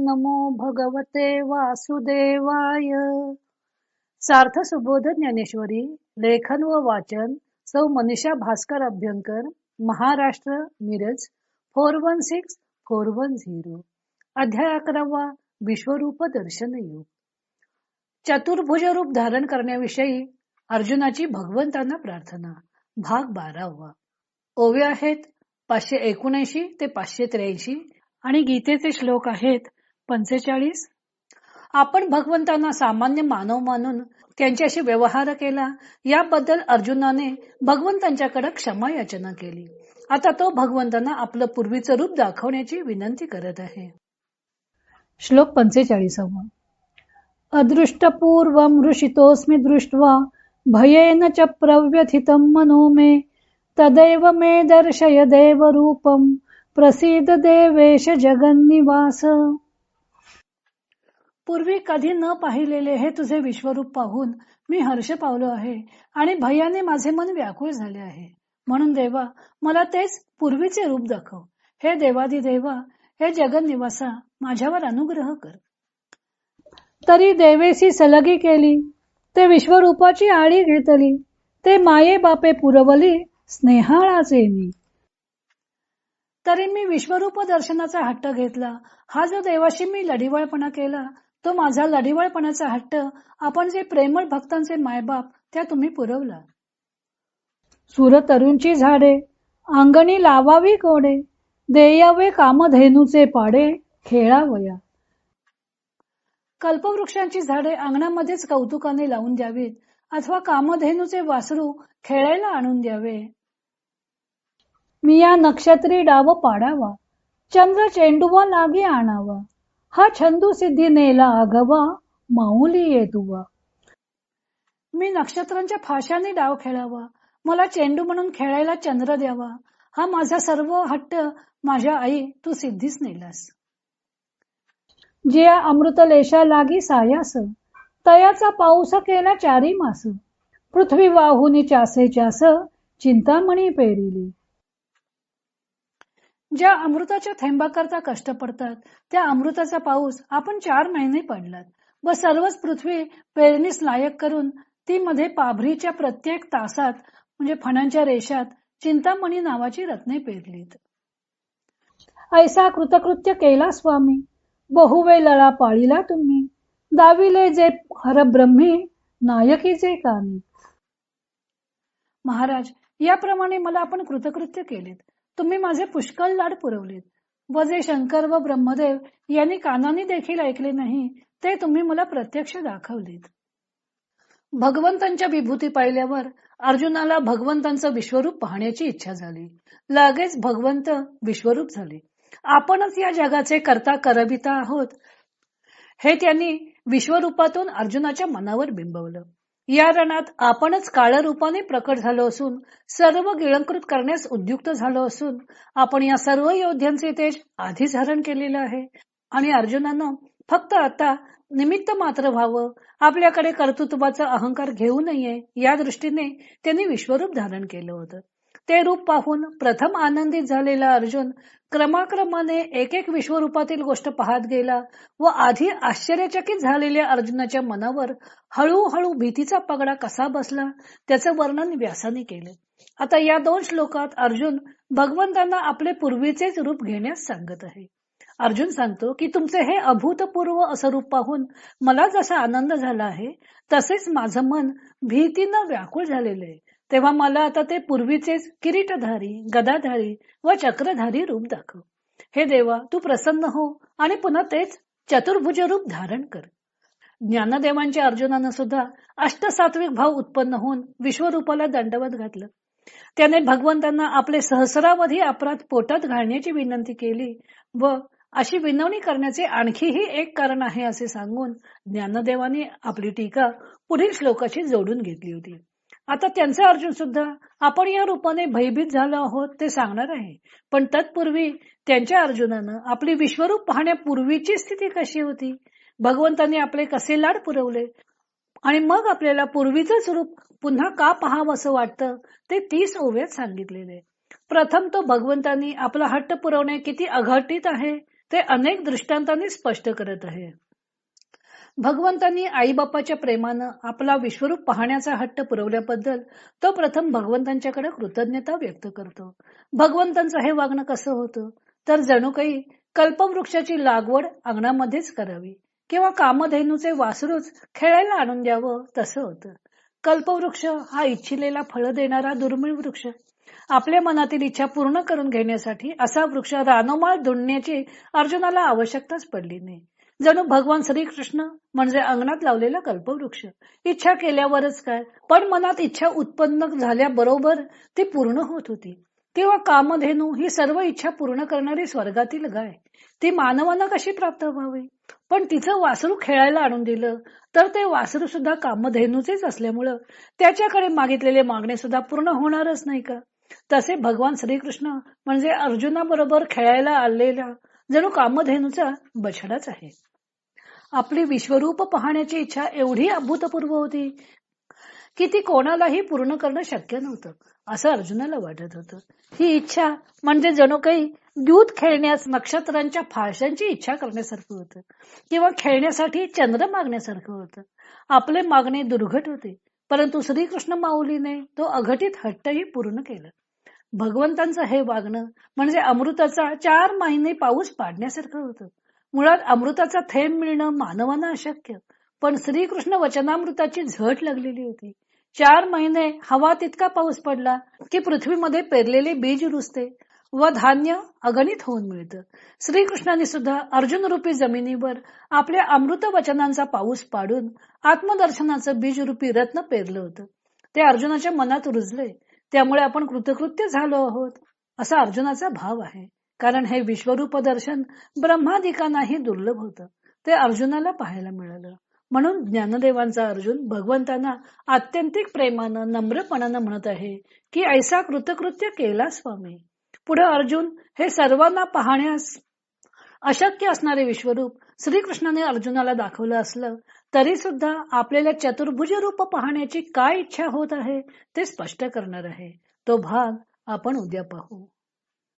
नमो भगवते वासुदेवाय. सार्थ सुबोध ज्ञानेश्वरी लेखन व वाचन सौ Manisha Bhaskar Abhyankar Maharashtra Miraj four one six four one zero. अध्याय अकरावा विश्वरूप दर्शन योग. चतुर्भुज रूप धारण करण्याविषयी अर्जुनाची भगवंतांना प्रार्थना भाग बारावा. ओवे आहेत पाचशे एकोणऐंशी ते पाचशे त्र्याऐंशी आणि गीतेचे श्लोक आहेत पंचेचाळीस? आपण भगवंतांना सामान्य मानव मानून त्यांच्याशी व्यवहार केला. याबद्दल अर्जुनाने भगवंतांच्याकडे क्षमा याचना केली. आता तो भगवंतांना आपलं पूर्वीचं रूप दाखवण्याची विनंती करत आहे. श्लोक पंचेचाळीसावा. अदृष्टपूर्व ऋषितोस्मी दृष्ट्वा भयेन च प्रव्यथितं मनो मे तदैव मे दर्शय देवरूपम प्रसिद्ध देवेश जगन्निवास। पूर्वी कधी न पाहिलेले हे तुझे विश्वरूप पाहून मी हर्ष पावलो आहे आणि भयाने माझे मन व्याकुळ झाले आहे. म्हणून देवा मला तेच पूर्वीचे रूप दाखव. हे देवादी देवा हे जगन्निवासा माझ्यावर अनुग्रह कर. तरी देवेसी सलगी केली ते विश्वरूपाची आळी घेतली ते माये बापे पुरवली स्नेहाळाचे तरी मी विश्वरूप दर्शनाचा हट्ट घेतला. हा जो देवाशी मी लढिवळपणा केला तो माझा लढिवळपणाचा हट्ट आपण जे प्रेमळ भक्तांचे मायबाप त्या तुम्ही पुरवला. सुर तरुणची झाडे अंगणी लावावी कोडे देयावे कामधेनूचे पाडे खेळावया. कल्पवृक्षांची झाडे अंगणामध्येच कौतुकाने लावून द्यावीत अथवा कामधेनूचे वासरू खेळायला आणून द्यावे. मी या नक्षत्री डाव पाडावा चंद्र चेंडूवा लागे आणावा. हा छंदू सिद्धी नेला आगवा माऊली येतुवा मी नक्षत्रांच्या फाशाने डाव खेळावा. मला चेंडू म्हणून खेळायला चंद्र द्यावा. हा माझा सर्व हट्ट माझ्या आई तू सिद्धीच नेलास. जिया अमृत लेशा लागी सायास. तयाचा पाऊस केला चारी मास. पृथ्वी वाहुनी चासे चास चिंतामणी पेरिली. ज्या अमृताच्या थेंबाकरता कष्ट पडतात त्या अमृताचा पाऊस आपण चार महिने पडलात. व सर्वच पृथ्वी पेरणीस लायक करून ती मध्ये पाभरीच्या प्रत्येक तासात म्हणजे फणांच्या रेषात चिंतामणी नावाची रत्ने पेरलीत. ऐसा कृतकृत्य केला स्वामी. बहुवे लळा पाळीला तुम्ही. दाविले जे हरब्रह्मी नायकीचे कामी. महाराज याप्रमाणे मला आपण कृतकृत्य केलेत. तुम्ही माझे पुष्कळ लाड पुरवलेत. व जे शंकर व ब्रह्मदेव यांनी कानाने देखील ऐकले नाही ते तुम्ही मला प्रत्यक्ष दाखवलेत. भगवंतांच्या विभूती पाहिल्यावर अर्जुनाला भगवंतांचं विश्वरूप पाहण्याची इच्छा झाली. लगेच भगवंत विश्वरूप झाले. आपणच या जगाचे करता करविता आहोत हे त्यांनी विश्वरूपातून अर्जुनाच्या मनावर बिंबवलं. या रणात आपणच काळ रूपाने प्रकट झालो असून सर्व गिळंकृत करण्यास उद्युक्त झालो असून आपण या सर्व योद्ध्यांचे तेज आधीच हरण केलेलं आहे. आणि अर्जुनानं फक्त आता निमित्त मात्र व्हावं आपल्याकडे कर्तृत्वाचा अहंकार घेऊ नये या दृष्टीने त्यांनी विश्वरूप धारण केलं होतं. ते रूप पाहून प्रथम आनंदित झालेला अर्जुन क्रमाक्रमाने एक एक विश्वरूपातील गोष्ट पाहत गेला व आधी आश्चर्यचकित झालेल्या अर्जुनाच्या मनावर हळूहळू भीतीचा पगडा कसा बसला त्याचं वर्णन व्यासाने केले. आता या दोन श्लोकात अर्जुन भगवंतांना आपले पूर्वीचेच रूप घेण्यास सांगत आहे. अर्जुन सांगतो की तुमचे हे अभूतपूर्व असं रूप पाहून मला जसा आनंद झाला आहे तसेच माझं मन भीतीनं व्याकुळ झालेलं आहे. तेव्हा मला आता ते पूर्वीचेच किरीटधारी गदाधारी व चक्रधारी रूप दाखव. हे देवा तू प्रसन्न हो आणि पुन्हा तेच चतुर्भुज रूप धारण कर. ज्ञानदेवांच्या अर्जुनानं सुद्धा अष्टसात्विक भाव उत्पन्न होऊन विश्वरूपाला दंडवत घातलं. त्याने भगवंतांना आपले सहस्रावधी अपराध पोटात घालण्याची विनंती केली व अशी विनवणी करण्याचे आणखीही एक कारण आहे असे सांगून ज्ञानदेवाने आपली टीका पुढील श्लोकाशी जोडून घेतली होती. आता त्यांचा अर्जुन सुद्धा आपण या रूपाने भयभीत झालो आहोत ते सांगणार आहे. पण तत्पूर्वी त्यांच्या अर्जुनानं आपली विश्वरूप पाहण्यापूर्वीची स्थिती कशी होती? भगवंतांनी आपले कसे लाड पुरवले? आणि मग आपल्याला पूर्वीच रूप पुन्हा का पहावं असं वाटतं ते तीस ओव्यात सांगितलेले. प्रथम तो भगवंतांनी आपला हट्ट पुरवणे किती अघटित आहे ते अनेक दृष्टांतांनी स्पष्ट करत आहे. भगवंतांनी आईबापाच्या प्रेमानं आपला विश्वरूप पाहण्याचा हट्ट पुरवल्याबद्दल तो प्रथम भगवंतांच्याकडे कृतज्ञता व्यक्त करतो. भगवंतांचं हे वागणं कसं होतं? तर जणू काही कल्पवृक्षाची लागवड अंगणामध्येच करावी किंवा कामधेनूचे वासरूच खेळायला आणून द्यावं तसं होतं. कल्पवृक्ष हा इच्छिलेला फळ देणारा दुर्मिळ वृक्ष. आपल्या मनातील इच्छा पूर्ण करून घेण्यासाठी असा वृक्ष रानोमाळ दुडण्याची अर्जुनाला आवश्यकताच पडली नाही. जणू भगवान श्रीकृष्ण म्हणजे अंगणात लावलेला कल्पवृक्ष. इच्छा केल्यावरच काय? पण मनात इच्छा उत्पन्न झाल्याबरोबर ती पूर्ण होत होती. किंवा कामधेनू ही सर्व इच्छा पूर्ण करणारी स्वर्गातील गाय. ती मानवांना कशी प्राप्त व्हावी? पण तिचं वासरू खेळायला आणून दिलं तर ते वासरू सुद्धा कामधेनूचेच असल्यामुळं त्याच्याकडे मागितलेले मागणे सुद्धा पूर्ण होणारच नाही का? तसे भगवान श्रीकृष्ण म्हणजे अर्जुनाबरोबर खेळायला आलेला जणू कामधेनूचा बछडाच आहे. आपली विश्वरूप पाहण्याची इच्छा एवढी अभूतपूर्व होती की ती कोणालाही पूर्ण करणं शक्य नव्हतं असं अर्जुनाला वाटत होतं. ही इच्छा म्हणजे जणू काही दूध खेळण्यास नक्षत्रांच्या फाशांची इच्छा करण्यासारखं होतं किंवा खेळण्यासाठी चंद्र मागण्यासारखं होतं. आपले मागणे दुर्घट होते परंतु श्रीकृष्ण माऊलीने तो अघटित हट्टही पूर्ण केलं. भगवंतांचं हे वागणं म्हणजे अमृताचा चार महिने पाऊस पाडण्यासारखं होतं. मुळात अमृताचा थेंब मिळणं मानवांना अशक्य. पण श्रीकृष्ण वचनामृताची झट लागलेली होती. चार महिने हवा तितका पाऊस पडला की पृथ्वीमध्ये पेरलेले बीज रुजते व धान्य अगणित होऊन मिळतं. श्रीकृष्णाने सुद्धा अर्जुन रूपी जमिनीवर आपल्या अमृत वचनांचा पाऊस पाडून आत्मदर्शनाचं बीज रूपी रत्न पेरलं होतं. ते अर्जुनाच्या मनात रुजले. त्यामुळे आपण कृतकृत्य झालो आहोत असा अर्जुनाचा भाव आहे. कारण हे विश्वरूप दर्शन ब्रह्मादिकांनाही दुर्लभ होतं. ते अर्जुनाला पाहायला मिळालं. म्हणून ज्ञानदेवांचा अर्जुन भगवंतांना आत्यंतिक प्रेमानं नम्रपणानं म्हणत आहे की ऐसा कृतकृत्य केला स्वामी. पुढे अर्जुन हे सर्वांना पाहण्यास अशक्य असणारे विश्वरूप श्रीकृष्णाने अर्जुनाला दाखवलं असलं तरी सुद्धा आपल्याला चतुर्भुज रूप पाहण्याची काय इच्छा होत आहे ते स्पष्ट करणार आहे. तो भाग आपण उद्या पाहू.